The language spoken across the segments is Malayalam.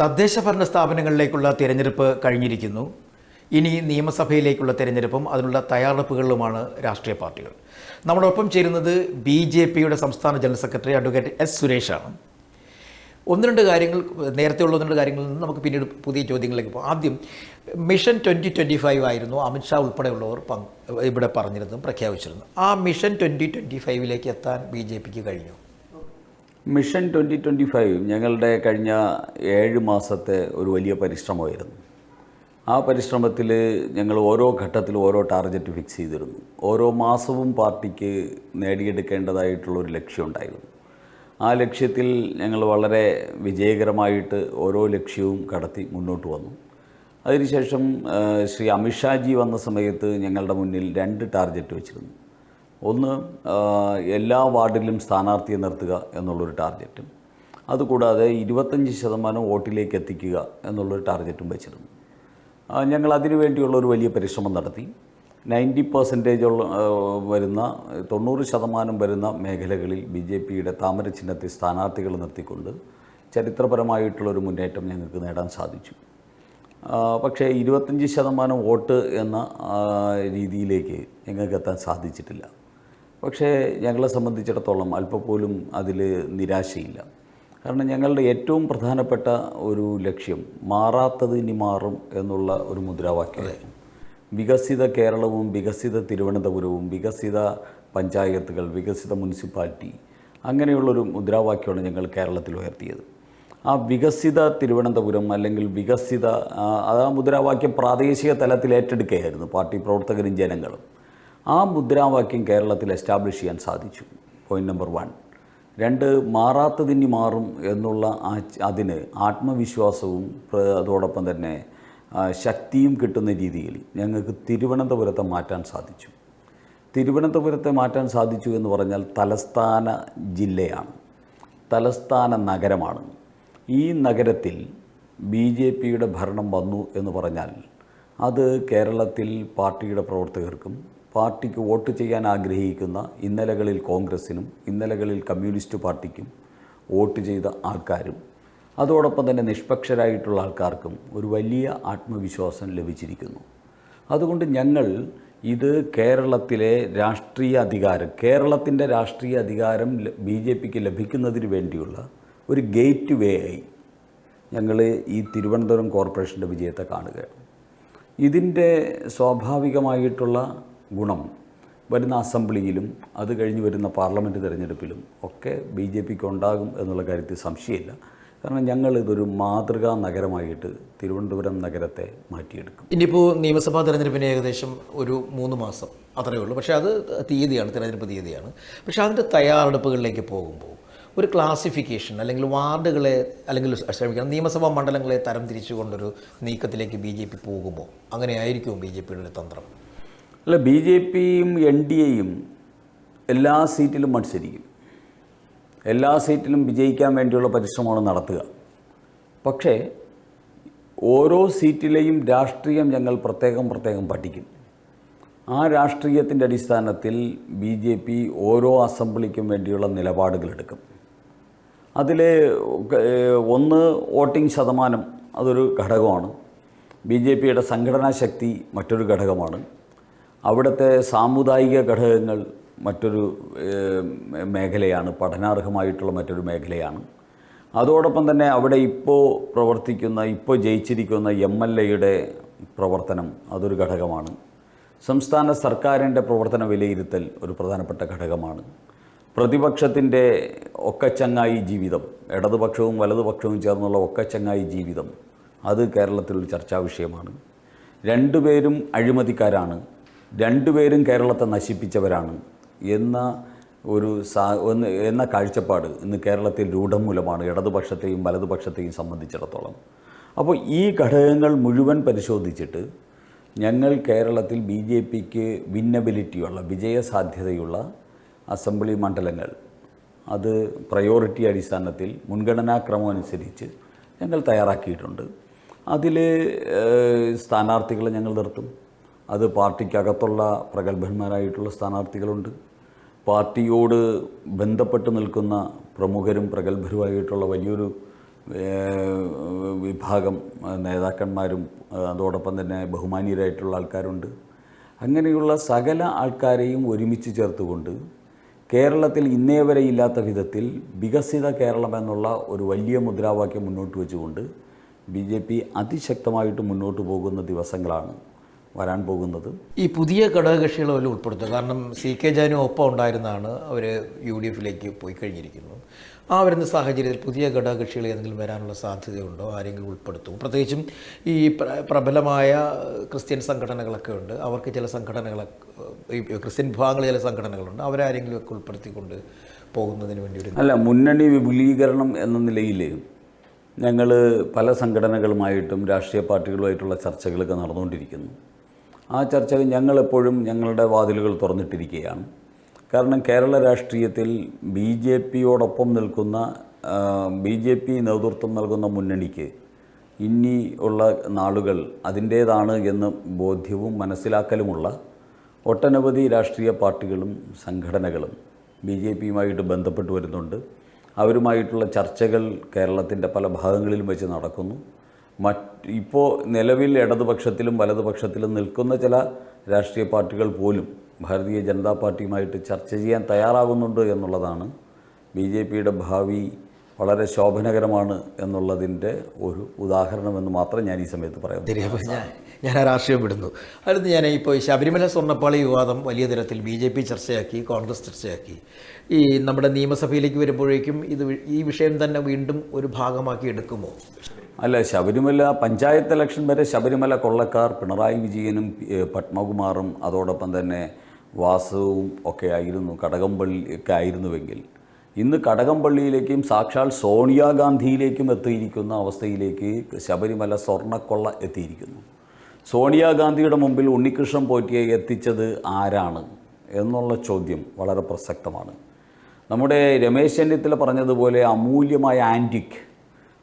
തദ്ദേശ ഭരണ സ്ഥാപനങ്ങളിലേക്കുള്ള തിരഞ്ഞെടുപ്പ് കഴിഞ്ഞിരിക്കുന്നു. ഇനി നിയമസഭയിലേക്കുള്ള തിരഞ്ഞെടുപ്പും അതിനുള്ള തയ്യാറെടുപ്പുകളിലുമാണ് രാഷ്ട്രീയ പാർട്ടികൾ. നമ്മളൊപ്പം ചേരുന്നത് ബി ജെ പിയുടെ സംസ്ഥാന ജനറൽ സെക്രട്ടറി അഡ്വക്കേറ്റ് എസ് സുരേഷാണ്. ഒന്ന് രണ്ട് കാര്യങ്ങൾ നേരത്തെ ഉള്ള ഒന്ന് രണ്ട് കാര്യങ്ങളിൽ നിന്ന് നമുക്ക് പിന്നീട് പുതിയ ചോദ്യങ്ങളിലേക്ക് പോകാം. ആദ്യം മിഷൻ ട്വന്റി ട്വന്റി ഫൈവ് ആയിരുന്നു അമിത്ഷാ ഉൾപ്പെടെയുള്ളവർ ഇവിടെ പറഞ്ഞിരുന്നു പ്രഖ്യാപിച്ചിരുന്നു. ആ മിഷൻ ട്വന്റി ട്വന്റി ഫൈവിലേക്ക് എത്താൻ ബി ജെ പിക്ക് കഴിഞ്ഞു? മിഷൻ ട്വന്റി ട്വന്റി ഫൈവ് ഞങ്ങളുടെ കഴിഞ്ഞ ഏഴ് മാസത്തെ ഒരു വലിയ പരിശ്രമമായിരുന്നു. ആ പരിശ്രമത്തിൽ ഞങ്ങൾ ഓരോ ഘട്ടത്തിലും ഓരോ ടാർഗറ്റ് ഫിക്സ് ചെയ്തിരുന്നു. ഓരോ മാസവും പാർട്ടിക്ക് നേടിയെടുക്കേണ്ടതായിട്ടുള്ള ഒരു ലക്ഷ്യമുണ്ടായിരുന്നു ആ ലക്ഷ്യത്തിൽ ഞങ്ങൾ വളരെ വിജയകരമായിട്ട് ഓരോ ലക്ഷ്യവും കടത്തി മുന്നോട്ട് വന്നു. അതിനുശേഷം ശ്രീ അമിത്ഷാജി വന്ന സമയത്ത് ഞങ്ങളുടെ മുന്നിൽ രണ്ട് ടാർഗറ്റ് വെച്ചിരുന്നു. ഒന്ന് എല്ലാ വാർഡിലും സ്ഥാനാർത്ഥിയെ നിർത്തുക എന്നുള്ളൊരു ടാർഗറ്റും അതുകൂടാതെ ഇരുപത്തഞ്ച് ശതമാനം വോട്ടിലേക്ക് എത്തിക്കുക എന്നുള്ളൊരു ടാർഗറ്റും വെച്ചിരുന്നു. ഞങ്ങൾ അതിനു വേണ്ടിയുള്ള ഒരു വലിയ പരിശ്രമം നടത്തി. നയന്റി പെർസെന്റേജ് വരുന്ന തൊണ്ണൂറ് ശതമാനം വരുന്ന മേഖലകളിൽ ബി ജെ പിയുടെ താമര ചിഹ്നത്തിൽ സ്ഥാനാർത്ഥികൾ നിർത്തിക്കൊണ്ട് ചരിത്രപരമായിട്ടുള്ളൊരു മുന്നേറ്റം ഞങ്ങൾക്ക് നേടാൻ സാധിച്ചു. പക്ഷേ ഇരുപത്തഞ്ച് ശതമാനം വോട്ട് എന്ന രീതിയിലേക്ക് ഞങ്ങൾക്ക് എത്താൻ സാധിച്ചിട്ടില്ല. പക്ഷേ ഞങ്ങളെ സംബന്ധിച്ചിടത്തോളം അല്പപ്പോലും അതിൽ നിരാശയില്ല. കാരണം ഞങ്ങളുടെ ഏറ്റവും പ്രധാനപ്പെട്ട ഒരു ലക്ഷ്യം മാറാത്തത് ഇനി മാറും എന്നുള്ള ഒരു മുദ്രാവാക്യമായിരുന്നു. വികസിത കേരളവും വികസിത തിരുവനന്തപുരവും വികസിത പഞ്ചായത്തുകൾ വികസിത മുനിസിപ്പാലിറ്റി അങ്ങനെയുള്ളൊരു മുദ്രാവാക്യമാണ് ഞങ്ങൾ കേരളത്തിൽ ഉയർത്തിയത്. ആ വികസിത തിരുവനന്തപുരം അല്ലെങ്കിൽ വികസിത ആ, ആ മുദ്രാവാക്യം പ്രാദേശിക തലത്തിൽ ഏറ്റെടുക്കുകയായിരുന്നു പാർട്ടി പ്രവർത്തകരും ജനങ്ങളും. ആ മുദ്രാവാക്യം കേരളത്തിൽ എസ്റ്റാബ്ലിഷ് ചെയ്യാൻ സാധിച്ചു. പോയിന്റ് നമ്പർ വൺ രണ്ട് മാറാത്തതിന് മാറും എന്നുള്ള അതിന് ആത്മവിശ്വാസവും അതോടൊപ്പം തന്നെ ശക്തിയും കിട്ടുന്ന രീതിയിൽ ഞങ്ങൾക്ക് തിരുവനന്തപുരത്തെ മാറ്റാൻ സാധിച്ചു. തിരുവനന്തപുരത്തെ മാറ്റാൻ സാധിച്ചു എന്ന് പറഞ്ഞാൽ തലസ്ഥാന ജില്ലയാണ്. തലസ്ഥാന നഗരമാണ്. ഈ നഗരത്തിൽ ബി ജെ പിയുടെ ഭരണം വന്നു എന്ന് പറഞ്ഞാൽ അത് കേരളത്തിൽ പാർട്ടിയുടെ പ്രവർത്തകർക്കും പാർട്ടിക്ക് വോട്ട് ചെയ്യാൻ ആഗ്രഹിക്കുന്ന ഇന്നലകളിൽ കോൺഗ്രസിനും ഇന്നലകളിൽ കമ്മ്യൂണിസ്റ്റ് പാർട്ടിക്കും വോട്ട് ചെയ്ത ആൾക്കാരും അതോടൊപ്പം തന്നെ നിഷ്പക്ഷരായിട്ടുള്ള ആൾക്കാർക്കും ഒരു വലിയ ആത്മവിശ്വാസം ലഭിച്ചിരിക്കുന്നു. അതുകൊണ്ട് ഞങ്ങൾ ഇത് കേരളത്തിലെ രാഷ്ട്രീയ അധികാരം കേരളത്തിന്റെ രാഷ്ട്രീയ അധികാരം ബി ജെ പിക്ക് ലഭിക്കുന്നതിന് വേണ്ടിയുള്ള ഒരു ഗേറ്റ് വേ ആയി ഞങ്ങൾ ഈ തിരുവനന്തപുരം കോർപ്പറേഷന്റെ വിജയത്തെ കാണുകയാണ്. ഇതിന്റെ സ്വാഭാവികമായിട്ടുള്ള ഗുണം. വരുന്ന അസംബ്ലിയിലും അത് കഴിഞ്ഞ് വരുന്ന പാർലമെന്റ് തിരഞ്ഞെടുപ്പിലും ഒക്കെ ബി ജെ പിക്ക് ഉണ്ടാകും എന്നുള്ള കാര്യത്തിൽ സംശയമില്ല. കാരണം ഞങ്ങൾ ഇതൊരു മാതൃകാ നഗരമായിട്ട് തിരുവനന്തപുരം നഗരത്തെ മാറ്റിയെടുക്കും. ഇനിയിപ്പോൾ നിയമസഭാ തെരഞ്ഞെടുപ്പിന് ഏകദേശം ഒരു മൂന്ന് മാസം അത്രയേ ഉള്ളൂ. പക്ഷേ അത് തീയതിയാണ് തിരഞ്ഞെടുപ്പ് തീയതിയാണ്. പക്ഷേ അതിന്റെ തയ്യാറെടുപ്പുകളിലേക്ക് പോകുമ്പോൾ ഒരു ക്ലാസിഫിക്കേഷൻ അല്ലെങ്കിൽ വാർഡുകളെ അല്ലെങ്കിൽ ശ്രമിക്കണം നിയമസഭാ മണ്ഡലങ്ങളെ തരംതിരിച്ചുകൊണ്ടൊരു നീക്കത്തിലേക്ക് ബി ജെ പി പോകുമോ? അങ്ങനെയായിരിക്കും ബി ജെ പിയുടെ തന്ത്രം? അല്ല ബി ജെ പിയും എൻ ഡി എയും എല്ലാ സീറ്റിലും മത്സരിക്കും. എല്ലാ സീറ്റിലും വിജയിക്കാൻ വേണ്ടിയുള്ള പരിശ്രമമാണ് നടത്തുക. പക്ഷേ ഓരോ സീറ്റിലെയും രാഷ്ട്രീയം ഞങ്ങൾ പ്രത്യേകം പ്രത്യേകം പഠിക്കും. ആ രാഷ്ട്രീയത്തിന്റെ അടിസ്ഥാനത്തിൽ ബി ജെ പി ഓരോ അസംബ്ലിക്കും വേണ്ടിയുള്ള നിലപാടുകളെടുക്കും. അതിൽ ഒന്ന് വോട്ടിംഗ് ശതമാനം അതൊരു ഘടകമാണ്. ബി ജെ പിയുടെ സംഘടനാ ശക്തി മറ്റൊരു ഘടകമാണ്. അവിടുത്തെ സാമുദായിക ഘടകങ്ങൾ മറ്റൊരു മേഖലയാണ് പഠനാർഹമായിട്ടുള്ള മറ്റൊരു മേഖലയാണ്. അതോടൊപ്പം തന്നെ അവിടെ ഇപ്പോൾ പ്രവർത്തിക്കുന്ന ഇപ്പോൾ ജയിച്ചിരിക്കുന്ന എം എൽ എയുടെ പ്രവർത്തനം അതൊരു ഘടകമാണ്. സംസ്ഥാന സർക്കാരിന്റെ പ്രവർത്തന വിലയിരുത്തൽ ഒരു പ്രധാനപ്പെട്ട ഘടകമാണ്. പ്രതിപക്ഷത്തിന്റെ ഒക്കച്ചങ്ങായി ജീവിതം ഇടതുപക്ഷവും വലതുപക്ഷവും ചേർന്നുള്ള ഒക്കച്ചങ്ങായി ജീവിതം അത് കേരളത്തിലൊരു ചർച്ചാ വിഷയമാണ്. രണ്ടുപേരും അഴിമതിക്കാരാണ്. രണ്ടുപേരും കേരളത്തെ നശിപ്പിച്ചവരാണ് എന്ന ഒരു സാ എന്ന കാഴ്ചപ്പാട് ഇന്ന് കേരളത്തിൽ രൂഢമൂലമാണ് ഇടതുപക്ഷത്തെയും വലതുപക്ഷത്തെയും സംബന്ധിച്ചിടത്തോളം. അപ്പോൾ ഈ ഘടകങ്ങൾ മുഴുവൻ പരിശോധിച്ചിട്ട് ഞങ്ങൾ കേരളത്തിൽ ബി ജെ പിക്ക് വിന്നബിലിറ്റിയുള്ള വിജയസാധ്യതയുള്ള അസംബ്ലി മണ്ഡലങ്ങൾ അത് പ്രയോറിറ്റി അടിസ്ഥാനത്തിൽ മുൻഗണനാക്രമം അനുസരിച്ച് ഞങ്ങൾ തയ്യാറാക്കിയിട്ടുണ്ട്. അതിൽ സ്ഥാനാർത്ഥികളെ ഞങ്ങൾ നിർത്തും. അത് പാർട്ടിക്കകത്തുള്ള പ്രഗത്ഭന്മാരായിട്ടുള്ള സ്ഥാനാർത്ഥികളുണ്ട്. പാർട്ടിയോട് ബന്ധപ്പെട്ട് നിൽക്കുന്ന പ്രമുഖരും പ്രഗത്ഭരുമായിട്ടുള്ള വലിയൊരു വിഭാഗം നേതാക്കന്മാരും അതോടൊപ്പം തന്നെ ബഹുമാനീയരായിട്ടുള്ള ആൾക്കാരുണ്ട്. അങ്ങനെയുള്ള സകല ആൾക്കാരെയും ഒരുമിച്ച് ചേർത്തുകൊണ്ട് കേരളത്തിൽ ഇന്നേ വരെ ഇല്ലാത്ത വിധത്തിൽ വികസിത കേരളം എന്നുള്ള ഒരു വലിയ മുദ്രാവാക്യം മുന്നോട്ട് വെച്ചുകൊണ്ട് ബി ജെ പി അതിശക്തമായിട്ട് മുന്നോട്ട് പോകുന്ന ദിവസങ്ങളാണ്. വരാൻ പോകുന്നത്. ഈ പുതിയ ഘടകകക്ഷികളെ വല്ല ഉൾപ്പെടുത്തുക കാരണം സി കെ ജാനു ഒപ്പം ഉണ്ടായിരുന്നാണ് അവർ യു ഡി എഫിലേക്ക് പോയി കഴിഞ്ഞിരിക്കുന്നു ആ വരുന്ന സാഹചര്യത്തിൽ പുതിയ ഘടകകക്ഷികൾ ഏതെങ്കിലും വരാനുള്ള സാധ്യതയുണ്ടോ? ആരെങ്കിലും ഉൾപ്പെടുത്തും. പ്രത്യേകിച്ചും ഈ പ്രബലമായ ക്രിസ്ത്യൻ സംഘടനകളൊക്കെ ഉണ്ട്. അവർക്ക് ചില സംഘടനകളൊക്കെ ഈ ക്രിസ്ത്യൻ വിഭാഗങ്ങളിൽ ചില സംഘടനകളുണ്ട്. അവരാരെങ്കിലും ഒക്കെ ഉൾപ്പെടുത്തിക്കൊണ്ട് പോകുന്നതിന് വേണ്ടി ഒരു അല്ല മുന്നണി വിപുലീകരണം എന്ന നിലയിൽ ഞങ്ങൾ പല സംഘടനകളുമായിട്ടും രാഷ്ട്രീയ പാർട്ടികളുമായിട്ടുള്ള ചർച്ചകളൊക്കെ നടന്നുകൊണ്ടിരിക്കുന്നു. ആ ചർച്ചകൾ ഞങ്ങളെപ്പോഴും ഞങ്ങളുടെ വാതിലുകൾ തുറന്നിട്ടിരിക്കുകയാണ്. കാരണം കേരള രാഷ്ട്രീയത്തിൽ ബി ജെ പിയോടൊപ്പം നിൽക്കുന്ന ബി ജെ പി നേതൃത്വം നൽകുന്ന മുന്നണിക്ക് ഇനി ഉള്ള നാളുകൾ അതിന്റേതാണ് എന്ന് ബോധ്യവും മനസ്സിലാക്കലുമുള്ള ഒട്ടനവധി രാഷ്ട്രീയ പാർട്ടികളും സംഘടനകളും ബി ജെ പിയുമായിട്ട് ബന്ധപ്പെട്ട് വരുന്നുണ്ട്. അവരുമായിട്ടുള്ള ചർച്ചകൾ കേരളത്തിന്റെ പല ഭാഗങ്ങളിലും വെച്ച് നടക്കുന്നു. മറ്റ് ഇപ്പോൾ നിലവിൽ ഇടതുപക്ഷത്തിലും വലതുപക്ഷത്തിലും നിൽക്കുന്ന ചില രാഷ്ട്രീയ പാർട്ടികൾ പോലും ഭാരതീയ ജനതാ പാർട്ടിയുമായിട്ട് ചർച്ച ചെയ്യാൻ തയ്യാറാകുന്നുണ്ട് എന്നുള്ളതാണ്. ബി ജെ പിയുടെ ഭാവി വളരെ ശോഭനകരമാണ് എന്നുള്ളതിന്റെ ഒരു ഉദാഹരണമെന്ന് മാത്രം ഞാൻ ഈ സമയത്ത് പറയാം ഞാൻ ഞാൻ ആ രാഷ്ട്രീയം വിടുന്നു. അടുത്ത് ഞാൻ ഇപ്പോൾ ശബരിമല സ്വർണപ്പാളി വിവാദം വലിയ തരത്തിൽ ബി ജെ പി ചർച്ചയാക്കി കോൺഗ്രസ് ചർച്ചയാക്കി. ഈ നമ്മുടെ നിയമസഭയിലേക്ക് വരുമ്പോഴേക്കും ഇത് ഈ വിഷയം തന്നെ വീണ്ടും ഒരു ഭാഗമാക്കി എടുക്കുമോ? അല്ല ശബരിമല പഞ്ചായത്ത് ഇലക്ഷൻ വരെ ശബരിമല കൊള്ളക്കാർ പിണറായി വിജയനും പത്മകുമാറും അതോടൊപ്പം തന്നെ വാസുവും ഒക്കെ ആയിരുന്നു കടകംപള്ളി ഒക്കെ ആയിരുന്നുവെങ്കിൽ. ഇന്ന് കടകംപള്ളിയിലേക്കും സാക്ഷാൽ സോണിയാഗാന്ധിയിലേക്കും എത്തിയിരിക്കുന്ന അവസ്ഥയിലേക്ക് ശബരിമല സ്വർണക്കൊള്ള എത്തിയിരിക്കുന്നു. സോണിയാഗാന്ധിയുടെ മുമ്പിൽ ഉണ്ണികൃഷ്ണൻ പോറ്റിയെ എത്തിച്ചത് ആരാണ് എന്നുള്ള ചോദ്യം വളരെ പ്രസക്തമാണ്. നമ്മുടെ രമേശ് ചെന്നിത്തല പറഞ്ഞതുപോലെ അമൂല്യമായ ആന്റിക്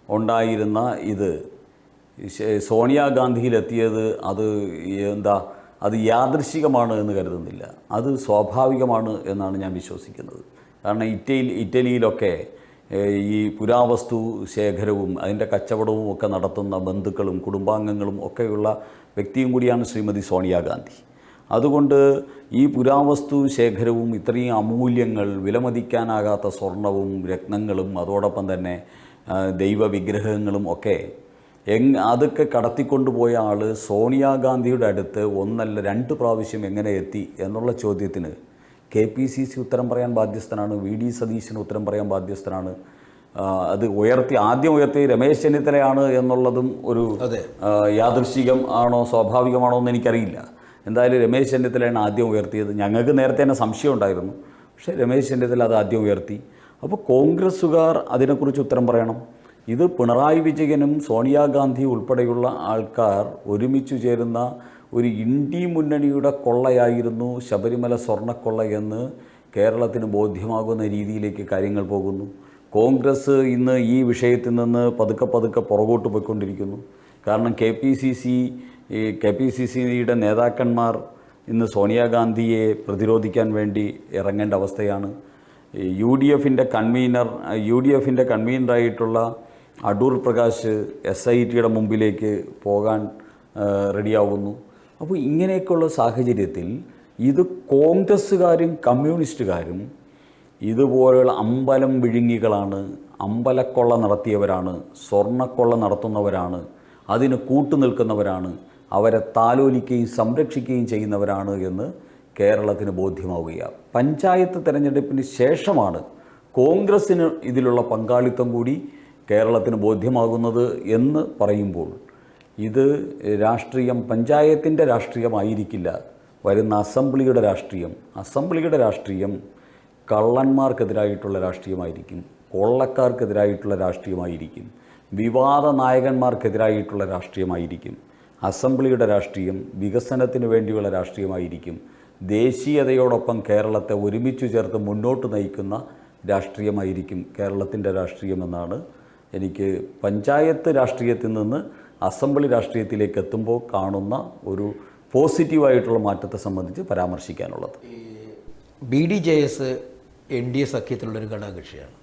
ഉണ്ടായിരുന്ന ഇത്. സോണിയാഗാന്ധിയിലെത്തിയത് അത് എന്താ അത് യാദൃശികമാണ് എന്ന് കരുതുന്നില്ല. അത് സ്വാഭാവികമാണ് എന്നാണ് ഞാൻ വിശ്വസിക്കുന്നത്. കാരണം ഇറ്റലി ഇറ്റലിയിലൊക്കെ ഈ പുരാവസ്തു ശേഖരവും അതിന്റെ കച്ചവടവും ഒക്കെ നടത്തുന്ന ബന്ധുക്കളും കുടുംബാംഗങ്ങളും ഒക്കെയുള്ള വ്യക്തിയും കൂടിയാണ് ശ്രീമതി സോണിയാഗാന്ധി. അതുകൊണ്ട് ഈ പുരാവസ്തു ശേഖരവും ഇത്രയും അമൂല്യങ്ങൾ വിലമതിക്കാനാകാത്ത സ്വർണവും രത്നങ്ങളും അതോടൊപ്പം തന്നെ ദൈവവിഗ്രഹങ്ങളും ഒക്കെ. എങ് അതൊക്കെ കടത്തിക്കൊണ്ടുപോയ ആൾ സോണിയാഗാന്ധിയുടെ അടുത്ത് ഒന്നല്ല രണ്ട് പ്രാവശ്യം എങ്ങനെ എത്തി എന്നുള്ള ചോദ്യത്തിന് കെ പി സി സി ഉത്തരം പറയാൻ ബാധ്യസ്ഥനാണ് വി ഡി സതീശന് ഉത്തരം പറയാൻ ബാധ്യസ്ഥനാണ്. അത് ഉയർത്തി ആദ്യം ഉയർത്തി രമേശ് ചെന്നിത്തലയാണ് എന്നുള്ളതും ഒരു യാദൃശികം ആണോ സ്വാഭാവികമാണോ എന്ന് എനിക്കറിയില്ല. എന്തായാലും രമേശ് ചെന്നിത്തലയാണ് ആദ്യം ഉയർത്തിയത്. ഞങ്ങൾക്ക് നേരത്തെ തന്നെ സംശയം ഉണ്ടായിരുന്നു. പക്ഷേ രമേശ് ചെന്നിത്തല അത് ആദ്യം ഉയർത്തി. അപ്പോൾ കോൺഗ്രസ്സുകാർ അതിനെക്കുറിച്ച് ഉത്തരം പറയണം. ഇത് പിണറായി വിജയനും സോണിയാഗാന്ധി ഉൾപ്പെടെയുള്ള ആൾക്കാർ ഒരുമിച്ച് ചേരുന്ന ഒരു ഇന്ത്യ മുന്നണിയുടെ കൊള്ളയായിരുന്നു ശബരിമല സ്വർണക്കൊള്ള എന്ന് കേരളത്തിന് ബോധ്യമാകുന്ന രീതിയിലേക്ക് കാര്യങ്ങൾ പോകുന്നു. കോൺഗ്രസ് ഇന്ന് ഈ വിഷയത്തിൽ നിന്ന് പതുക്കെ പതുക്കെ പുറകോട്ട് പോയിക്കൊണ്ടിരിക്കുന്നു. കാരണം K P C C K P C സിയുടെ നേതാക്കന്മാർ ഇന്ന് സോണിയാഗാന്ധിയെ പ്രതിരോധിക്കാൻ വേണ്ടി ഇറങ്ങേണ്ട അവസ്ഥയാണ്. യു ഡി എഫിന്റെ കൺവീനർ യു ഡി എഫിന്റെ കൺവീനറായിട്ടുള്ള അടൂർ പ്രകാശ് എസ് ഐ ടിയുടെ മുമ്പിലേക്ക് പോകാൻ റെഡിയാവുന്നു. അപ്പോൾ ഇങ്ങനെയൊക്കെയുള്ള സാഹചര്യത്തിൽ ഇത് കോൺഗ്രസ്സുകാരും കമ്മ്യൂണിസ്റ്റുകാരും ഇതുപോലെയുള്ള അമ്പലം വിഴുങ്ങികളാണ് അമ്പലക്കൊള്ള നടത്തിയവരാണ് സ്വർണക്കൊള്ള നടത്തുന്നവരാണ് അതിന് കൂട്ടുനിൽക്കുന്നവരാണ് അവരെ താലോലിക്കുകയും സംരക്ഷിക്കുകയും ചെയ്യുന്നവരാണ് എന്ന് കേരളത്തിന് ബോധ്യമാവുകയാണ്. പഞ്ചായത്ത് തെരഞ്ഞെടുപ്പിന് ശേഷമാണ് കോൺഗ്രസ്സിന് ഇതിലുള്ള പങ്കാളിത്തം കൂടി കേരളത്തിന് ബോധ്യമാകുന്നത് എന്ന് പറയുമ്പോൾ ഇത് രാഷ്ട്രീയം പഞ്ചായത്തിന്റെ രാഷ്ട്രീയമായിരിക്കില്ല. വരുന്ന അസംബ്ലിയുടെ രാഷ്ട്രീയം അസംബ്ലിയുടെ രാഷ്ട്രീയം കള്ളന്മാർക്കെതിരായിട്ടുള്ള രാഷ്ട്രീയമായിരിക്കും കൊള്ളക്കാർക്കെതിരായിട്ടുള്ള രാഷ്ട്രീയമായിരിക്കും വിവാദ നായകന്മാർക്കെതിരായിട്ടുള്ള രാഷ്ട്രീയമായിരിക്കും അസംബ്ലിയുടെ രാഷ്ട്രീയം വികസനത്തിന് വേണ്ടിയുള്ള രാഷ്ട്രീയമായിരിക്കും ദേശീയതയോടൊപ്പം കേരളത്തെ ഒരുമിച്ച് ചേർത്ത് മുന്നോട്ട് നയിക്കുന്ന രാഷ്ട്രീയമായിരിക്കും കേരളത്തിന്റെ രാഷ്ട്രീയമെന്നാണ് എനിക്ക് പഞ്ചായത്ത് രാഷ്ട്രീയത്തിൽ നിന്ന് അസംബ്ലി രാഷ്ട്രീയത്തിലേക്ക് എത്തുമ്പോൾ കാണുന്ന ഒരു പോസിറ്റീവായിട്ടുള്ള മാറ്റത്തെ സംബന്ധിച്ച് പരാമർശിക്കാനുള്ളത്. B D J S N D A സഖ്യത്തിലുള്ളൊരു ഘടകകക്ഷിയാണ്.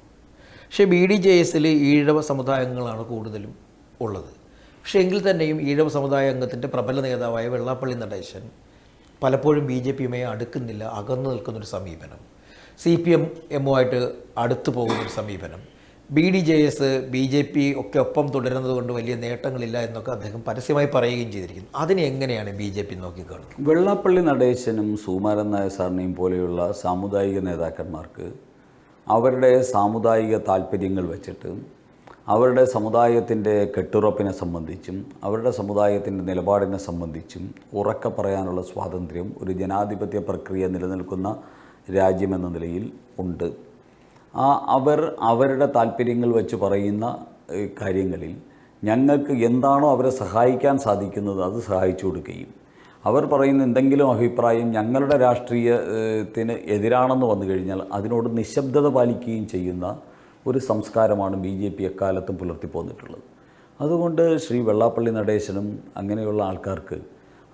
പക്ഷേ ബി ഡി ജെ എസിൽ ഈഴവ സമുദായങ്ങളാണ് കൂടുതലും ഉള്ളത്. പക്ഷേ എങ്കിൽ തന്നെയും ഈഴവ സമുദായ അംഗത്തിന്റെ പ്രബല നേതാവായ വെള്ളാപ്പള്ളി നടേശൻ പലപ്പോഴും ബി ജെ പിയുമായി അടുക്കുന്നില്ല അകന്നു നിൽക്കുന്നൊരു സമീപനം. സി പി എം എമ്മുമായിട്ട് അടുത്തു പോകുന്നൊരു സമീപനം. B D J S B J P ഒക്കെ ഒപ്പം തുടരുന്നത് കൊണ്ട് വലിയ നേട്ടങ്ങളില്ല എന്നൊക്കെ അദ്ദേഹം പരസ്യമായി പറയുകയും ചെയ്തിരിക്കുന്നു. അതിനെ എങ്ങനെയാണ് ബി ജെ പി നോക്കിക്കാണുന്നത് വെള്ളാപ്പള്ളി നടേശനും സുകുമാരൻ നായർ സാറിനെയും പോലെയുള്ള സാമുദായിക നേതാക്കന്മാർക്ക് അവരുടെ സാമുദായിക താല്പര്യങ്ങൾ വെച്ചിട്ട് അവരുടെ സമുദായത്തിന്റെ കെട്ടുറപ്പിനെ സംബന്ധിച്ചും അവരുടെ സമുദായത്തിന്റെ നിലപാടിനെ സംബന്ധിച്ചും ഉറക്കെ പറയാനുള്ള സ്വാതന്ത്ര്യം ഒരു ജനാധിപത്യ പ്രക്രിയ നിലനിൽക്കുന്ന രാജ്യമെന്ന നിലയിൽ ഉണ്ട്. ആ അവർ അവരുടെ താല്പര്യങ്ങൾ വെച്ച് പറയുന്ന കാര്യങ്ങളിൽ ഞങ്ങൾക്ക് എന്താണോ അവരെ സഹായിക്കാൻ സാധിക്കുന്നത് അത് സഹായിച്ചു കൊടുക്കുകയും അവർ പറയുന്ന എന്തെങ്കിലും അഭിപ്രായം ഞങ്ങളുടെ രാഷ്ട്രീയത്തിന് എതിരാണെന്ന് വന്നു കഴിഞ്ഞാൽ അതിനോട് നിശബ്ദത പാലിക്കുകയും ചെയ്യുന്ന ഒരു സംസ്കാരമാണ് ബി ജെ പി എക്കാലത്തും പുലർത്തിപ്പോന്നിട്ടുള്ളത് അതുകൊണ്ട് ശ്രീ വെള്ളാപ്പള്ളി നടേശനും അങ്ങനെയുള്ള ആൾക്കാർക്ക്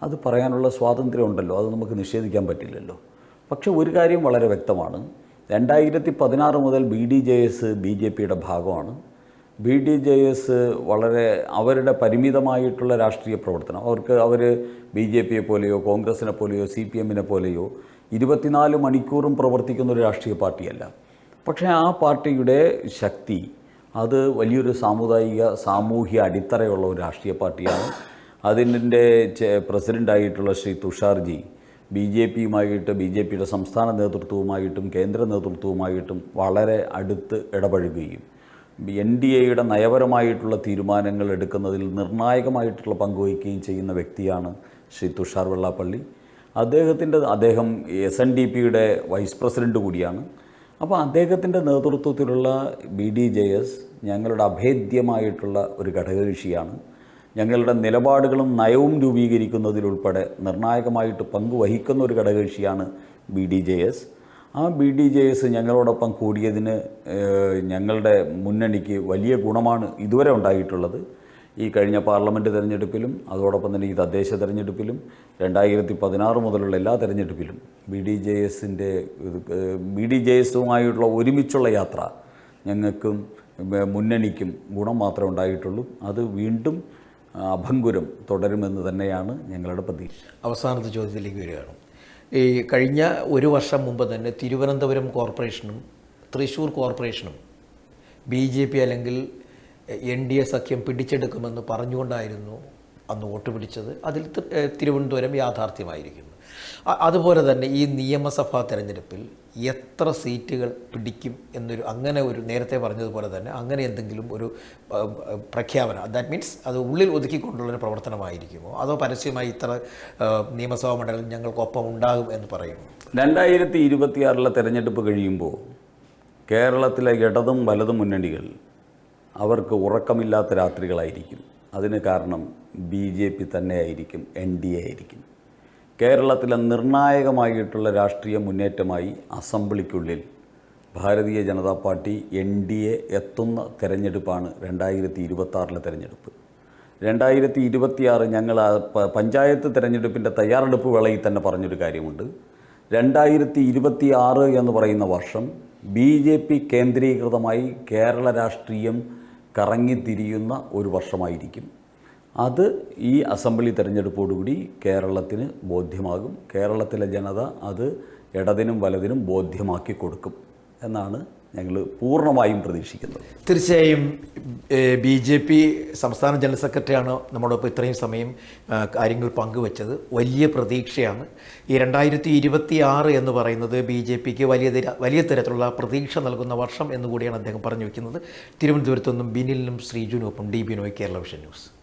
അത് പറയാനുള്ള സ്വാതന്ത്ര്യം ഉണ്ടല്ലോ അത് നമുക്ക് നിഷേധിക്കാൻ പറ്റില്ലല്ലോ. പക്ഷെ ഒരു കാര്യം വളരെ വ്യക്തമാണ്. രണ്ടായിരത്തി പതിനാറ് മുതൽ B D J S B J പിയുടെ ഭാഗമാണ്. ബി ഡി ജെ എസ് വളരെ അവരുടെ പരിമിതമായിട്ടുള്ള രാഷ്ട്രീയ പ്രവർത്തനം അവർക്ക് അവർ ബി ജെ പിയെ പോലെയോ കോൺഗ്രസിനെ പോലെയോ സി പി എമ്മിനെ പോലെയോ ഇരുപത്തിനാല് മണിക്കൂറും പ്രവർത്തിക്കുന്ന ഒരു രാഷ്ട്രീയ പാർട്ടിയല്ല. പക്ഷേ ആ പാർട്ടിയുടെ ശക്തി അത് വലിയൊരു സാമുദായിക സാമൂഹ്യ അടിത്തറയുള്ള ഒരു രാഷ്ട്രീയ പാർട്ടിയാണ്. അതിന്റെ പ്രസിഡന്റായിട്ടുള്ള ശ്രീ തുഷാർജി ബി ജെ പിയുമായിട്ട് ബി ജെ പിയുടെ സംസ്ഥാന നേതൃത്വവുമായിട്ടും കേന്ദ്ര നേതൃത്വവുമായിട്ടും വളരെ അടുത്ത് ഇടപഴകുകയും എൻ ഡി എയുടെ നയപരമായിട്ടുള്ള തീരുമാനങ്ങൾ എടുക്കുന്നതിൽ നിർണായകമായിട്ടുള്ള പങ്കുവഹിക്കുകയും ചെയ്യുന്ന വ്യക്തിയാണ് ശ്രീ തുഷാർ വെള്ളാപ്പള്ളി. അദ്ദേഹത്തിന്റെ അദ്ദേഹം എസ് എൻ ഡി പിയുടെ വൈസ് പ്രസിഡന്റ് കൂടിയാണ്. അപ്പോൾ അദ്ദേഹത്തിന്റെ നേതൃത്വത്തിലുള്ള ബി ഡി ജെ എസ് ഞങ്ങളുടെ അഭേദ്യമായിട്ടുള്ള ഒരു ഘടകകക്ഷിയാണ്. ഞങ്ങളുടെ നിലപാടുകളും നയവും രൂപീകരിക്കുന്നതിലുൾപ്പെടെ നിർണായകമായിട്ട് പങ്കുവഹിക്കുന്ന ഒരു ഘടകകക്ഷിയാണ് ബി ഡി ജെ എസ് ആ ബി ഡി ജെ എസ് ഞങ്ങളോടൊപ്പം കൂടിയതിന് ഞങ്ങളുടെ മുന്നണിക്ക് വലിയ ഗുണമാണ് ഇതുവരെ ഉണ്ടായിട്ടുള്ളത്. ഈ കഴിഞ്ഞ പാർലമെന്റ് തെരഞ്ഞെടുപ്പിലും അതോടൊപ്പം തന്നെ ഈ തദ്ദേശ തെരഞ്ഞെടുപ്പിലും രണ്ടായിരത്തി പതിനാറ് മുതലുള്ള എല്ലാ തെരഞ്ഞെടുപ്പിലും ബി ഡി ജെ എസിന്റെ ബി ഡി ജെ എസുമായിട്ടുള്ള ഒരുമിച്ചുള്ള യാത്ര ഞങ്ങൾക്കും മുന്നണിക്കും ഗുണം മാത്രമേ ഉണ്ടായിട്ടുള്ളൂ. അത് വീണ്ടും അഭംഗുരം തുടരുമെന്ന് തന്നെയാണ് ഞങ്ങളുടെ പ്രതീക്ഷ. അവസാനത്തെ ചോദ്യത്തിലേക്ക് വരികയാണ്. ഈ കഴിഞ്ഞ ഒരു വർഷം മുമ്പ് തന്നെ തിരുവനന്തപുരം കോർപ്പറേഷനും തൃശ്ശൂർ കോർപ്പറേഷനും ബി ജെ പി അല്ലെങ്കിൽ എൻ ഡി എ സഖ്യം പിടിച്ചെടുക്കുമെന്ന് പറഞ്ഞുകൊണ്ടായിരുന്നു അന്ന് വോട്ട് പിടിച്ചത് അതിൽ തിരുവനന്തപുരം യാഥാർത്ഥ്യമായിരിക്കുന്നു. അതുപോലെ തന്നെ ഈ നിയമസഭാ തെരഞ്ഞെടുപ്പിൽ എത്ര സീറ്റുകൾ പിടിക്കും എന്നൊരു അങ്ങനെ ഒരു നേരത്തെ പറഞ്ഞതുപോലെ തന്നെ അങ്ങനെ എന്തെങ്കിലും ഒരു പ്രഖ്യാപനം. ദാറ്റ് മീൻസ് അത് ഉള്ളിൽ ഒതുക്കിക്കൊണ്ടുള്ളൊരു പ്രവർത്തനമായിരിക്കുമോ? അതോ പരസ്യമായി ഇത്ര നിയമസഭാ മണ്ഡലം ഞങ്ങൾക്കൊപ്പം ഉണ്ടാകും എന്ന് പറയുമോ? രണ്ടായിരത്തി ഇരുപത്തിയാറിലെ തെരഞ്ഞെടുപ്പ് കഴിയുമ്പോൾ കേരളത്തിലെ ഇടതും വലതും മുന്നണികൾ അവർക്ക് ഉറക്കമില്ലാത്ത രാത്രികളായിരിക്കും. അതിന് കാരണം ബി ജെ പി തന്നെയായിരിക്കും എൻ ഡി എ ആയിരിക്കും. കേരളത്തിലെ നിർണായകമായിട്ടുള്ള രാഷ്ട്രീയ മുന്നേറ്റമായി അസംബ്ലിക്കുള്ളിൽ Bharatiya Janata party N D A എത്തുന്ന തെരഞ്ഞെടുപ്പാണ് രണ്ടായിരത്തി ഇരുപത്താറിലെ തെരഞ്ഞെടുപ്പ് രണ്ടായിരത്തി ഇരുപത്തിയാറ് ഞങ്ങൾ പഞ്ചായത്ത് തെരഞ്ഞെടുപ്പിന്റെ തയ്യാറെടുപ്പ് വേളയിൽ തന്നെ പറഞ്ഞൊരു കാര്യമുണ്ട്. രണ്ടായിരത്തി ഇരുപത്തി ആറ് എന്ന് പറയുന്ന വർഷം ബി ജെ പി കേന്ദ്രീകൃതമായി കേരള രാഷ്ട്രീയം കറങ്ങിത്തിരിയുന്ന ഒരു വർഷമായിരിക്കും. അത് ഈ അസംബ്ലി തെരഞ്ഞെടുപ്പോടുകൂടി കേരളത്തിന് ബോധ്യമാകും. കേരളത്തിലെ ജനത അത് ഇടതിനും വലതിനും ബോധ്യമാക്കി കൊടുക്കും എന്നാണ് ഞങ്ങൾ പൂർണമായും പ്രതീക്ഷിക്കുന്നത് തീർച്ചയായും ബി ജെ പി സംസ്ഥാന ജനറൽ സെക്രട്ടറിയാണ് നമ്മളിപ്പോൾ ഇത്രയും സമയം കാര്യങ്ങൾ പങ്കുവച്ചത്. വലിയ പ്രതീക്ഷയാണ്. ഈ രണ്ടായിരത്തി ഇരുപത്തി ആറ് എന്ന് പറയുന്നത് ബി ജെ പിക്ക് വലിയ തര- വലിയ തരത്തിലുള്ള പ്രതീക്ഷ നൽകുന്ന വർഷം എന്നുകൂടിയാണ് അദ്ദേഹം പറഞ്ഞു വയ്ക്കുന്നത് തിരുവനന്തപുരത്തു നിന്നും ബിനിലിനും ശ്രീജുനും ഒപ്പം D Binoy Kerala vision news.